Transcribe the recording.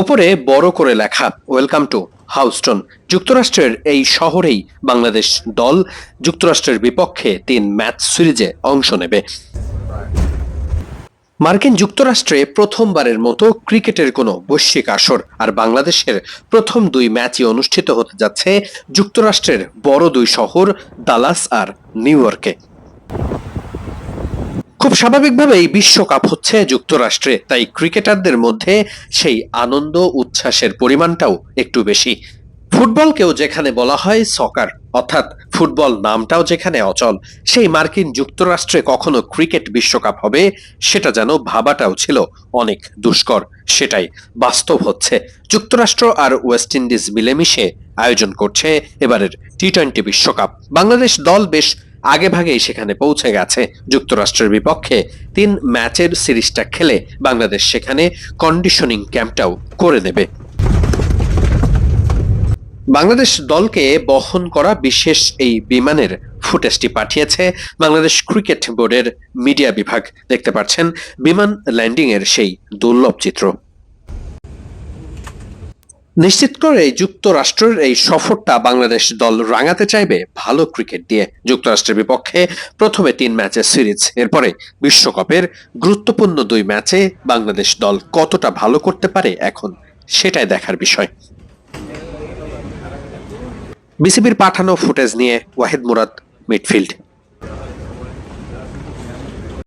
ওপরে বড় করে লেখা ওয়েলকাম টু হাউস্টন যুক্তরাষ্ট্রের এই শহরেই বাংলাদেশ দল যুক্তরাষ্ট্রের বিপক্ষে তিন ম্যাচ সিরিজে অংশ নেবে। মার্কিন যুক্তরাষ্ট্রে প্রথমবারের মতো ক্রিকেটের কোনো বৈশ্বিক আসর, আর বাংলাদেশের প্রথম দুই ম্যাচই অনুষ্ঠিত হতে যাচ্ছে যুক্তরাষ্ট্রের বড় দুই শহর, দালাস আর নিউ ইয়র্কে। খুব স্বাভাবিকভাবেই বিশ্বকাপ হচ্ছে যুক্তরাষ্ট্রে, তাই ক্রিকেটারদের মধ্যে সেই আনন্দ, উচ্ছ্বাসের পরিমাণটাও একটু বেশি। ফুটবলকেও যেখানে বলা হয় সকার, অর্থাৎ ফুটবল নামটাও যেখানে অচল, সেই মার্কিন যুক্তরাষ্ট্রে কখনো ক্রিকেট বিশ্বকাপ হবে, সেটা যেন ভাবাটাও ছিল অনেক দুষ্কর, সেটাই বাস্তব হচ্ছে। যুক্তরাষ্ট্র আর ওয়েস্ট ইন্ডিজ মিলেমিশে আয়োজন করছে এবারের টি টোয়েন্টি বিশ্বকাপ। বাংলাদেশ দল বেশ আগে ভাগেই সেখানে পৌঁছে গেছে। যুক্তরাষ্ট্রের বিপক্ষে তিন ম্যাচের সিরিজটা খেলে বাংলাদেশ সেখানে কন্ডিশনিং ক্যাম্পটাও করে নেবে। বাংলাদেশ দলকে বহন করা বিশেষ এই বিমানের ফুটেজটি পাঠিয়েছে বাংলাদেশ ক্রিকেট বোর্ডের মিডিয়া বিভাগ। দেখতে পাচ্ছেন, বিমান ল্যান্ডিং এর সেই দুর্লভ চিত্র। নিশ্চিত করে যুক্তরাষ্ট্রের এই সফরটা বাংলাদেশ দল রাঙাতে চাইবে ভালো ক্রিকেট দিয়ে। যুক্তরাষ্ট্রের বিপক্ষে প্রথমে তিন ম্যাচের সিরিজ, এরপরে বিশ্বকাপের গুরুত্বপূর্ণ দুই ম্যাচে বাংলাদেশ দল কতটা ভালো করতে পারে এখন সেটাই দেখার বিষয়। বিসিবির পাঠানো ফুটেজ নিয়ে ওয়াহিদ মুরাদ, মিডফিল্ড।